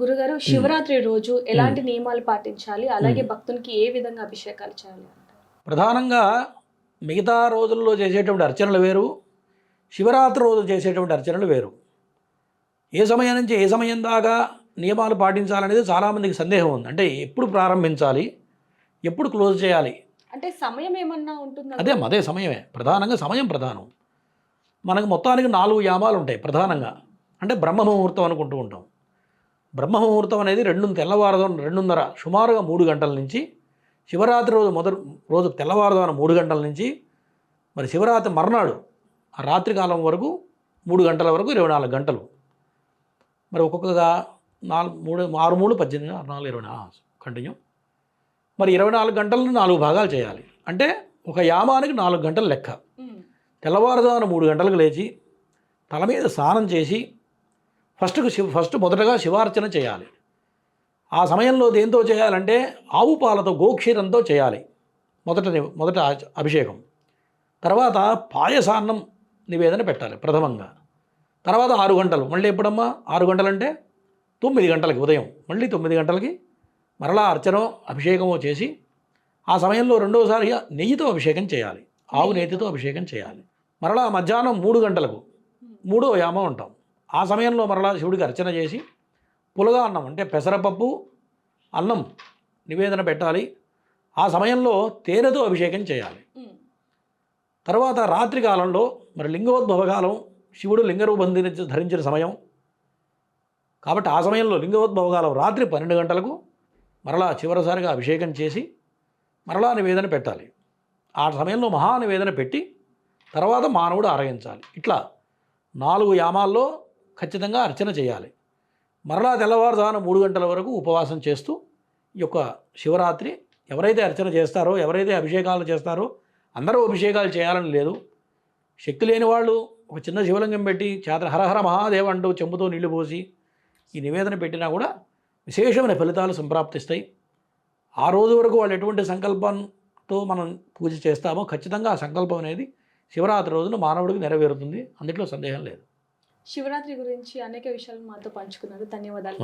గురుగారు శివరాత్రి రోజు ఎలాంటి నియమాలు పాటించాలి? అలాగే భక్తునికి ఏ విధంగా అభిషేకాలు చేయాలి? ప్రధానంగా మిగతా రోజుల్లో చేసేటువంటి అర్చనలు వేరు శివరాత్రి రోజు చేసేటువంటి అర్చనలు వేరు. ఏ సమయం నుంచి ఏ సమయం దాకా నియమాలు పాటించాలనేది చాలామందికి సందేహం ఉంది. అంటే ఎప్పుడు ప్రారంభించాలి? ఎప్పుడు క్లోజ్ చేయాలి? అంటే సమయం ఏమన్నా ఉంటుందా? అదే అదే సమయమే. ప్రధానంగా సమయం ప్రధానం. మనకు మొత్తానికి నాలుగు యామాలు ఉంటాయి ప్రధానంగా. అంటే బ్రహ్మ ముహూర్తం అనుకుంటూ ఉంటాం. బ్రహ్మ ముహూర్తం అనేది రెండు తెల్లవారుదాం రెండున్నర సుమారుగా మూడు గంటల నుంచి శివరాత్రి రోజు మొదటి రోజు తెల్లవారుదాన మూడు గంటల నుంచి మరి శివరాత్రి మర్నాడు ఆ రాత్రి కాలం వరకు మూడు గంటల వరకు ఇరవై నాలుగు గంటలు. మరి ఒక్కొక్కగా నాలుగు మూడు ఆరు మూడు పద్దెనిమిది ఆరు నాలుగు ఇరవై నాలుగు కంటిన్యూ. మరి ఇరవై నాలుగు గంటలను నాలుగు భాగాలు చేయాలి. అంటే ఒక యామానికి నాలుగు గంటలు లెక్క. ఉమ్, తెల్లవారుజామున మూడు గంటలకు లేచి తల మీద స్నానం చేసి ఫస్ట్కు శివ ఫస్ట్ మొదటగా శివార్చన చేయాలి. ఆ సమయంలో దేంతో చేయాలంటే ఆవు పాలతో గోక్షీరంతో చేయాలి. మొదట మొదట అభిషేకం. తర్వాత పాయసాన్నం నివేదన పెట్టాలి ప్రథమంగా. తర్వాత ఆరు గంటలు. మళ్ళీ ఎప్పుడమ్మా? ఆరు గంటలంటే తొమ్మిది గంటలకి ఉదయం. మళ్ళీ తొమ్మిది గంటలకి మరలా అర్చనో అభిషేకమో చేసి ఆ సమయంలో రెండోసారిగా నెయ్యితో అభిషేకం చేయాలి. ఆవు నేతితో అభిషేకం చేయాలి. మరలా మధ్యాహ్నం మూడు గంటలకు మూడో యామం ఉంటాం. ఆ సమయంలో మరలా శివుడికి అర్చన చేసి పులగా అన్నం అంటే పెసరపప్పు అన్నం నివేదన పెట్టాలి. ఆ సమయంలో తేనెతో అభిషేకం చేయాలి. తర్వాత రాత్రి కాలంలో మరి లింగోద్భవ కాలం శివుడు లింగరూపం ధరించి ధరించిన సమయం. కాబట్టి ఆ సమయంలో లింగోద్భవ కాలం రాత్రి పన్నెండు గంటలకు మరలా చివరిసారిగా అభిషేకం చేసి మరలా నివేదన పెట్టాలి. ఆ సమయంలో మహా నివేదన పెట్టి తర్వాత మానవుడు ఆరగించాలి. ఇట్లా నాలుగు యామాల్లో ఖచ్చితంగా అర్చన చేయాలి. మరలా తెల్లవారుజామున మూడు గంటల వరకు ఉపవాసం చేస్తూ ఈ యొక్క శివరాత్రి ఎవరైతే అర్చన చేస్తారో ఎవరైతే అభిషేకాలు చేస్తారో అందరూ అభిషేకాలు చేయాలని లేదు. శక్తి లేని వాళ్ళు ఒక చిన్న శివలింగం పెట్టి చేత హరహర మహాదేవ అంటూ చెంబుతో నీళ్ళు పోసి ఈ నివేదన పెట్టినా కూడా విశేషమైన ఫలితాలు సంప్రాప్తిస్తాయి. ఆ రోజు వరకు వాళ్ళు ఎటువంటి సంకల్పంతో మనం పూజ చేస్తామో ఖచ్చితంగా ఆ సంకల్పం అనేది శివరాత్రి రోజున మానవుడికి నెరవేరుతుంది. అందులో సందేహం లేదు. శివరాత్రి గురించి అనేక విషయాలు మాతో పంచుకున్నారు. ధన్యవాదాలు.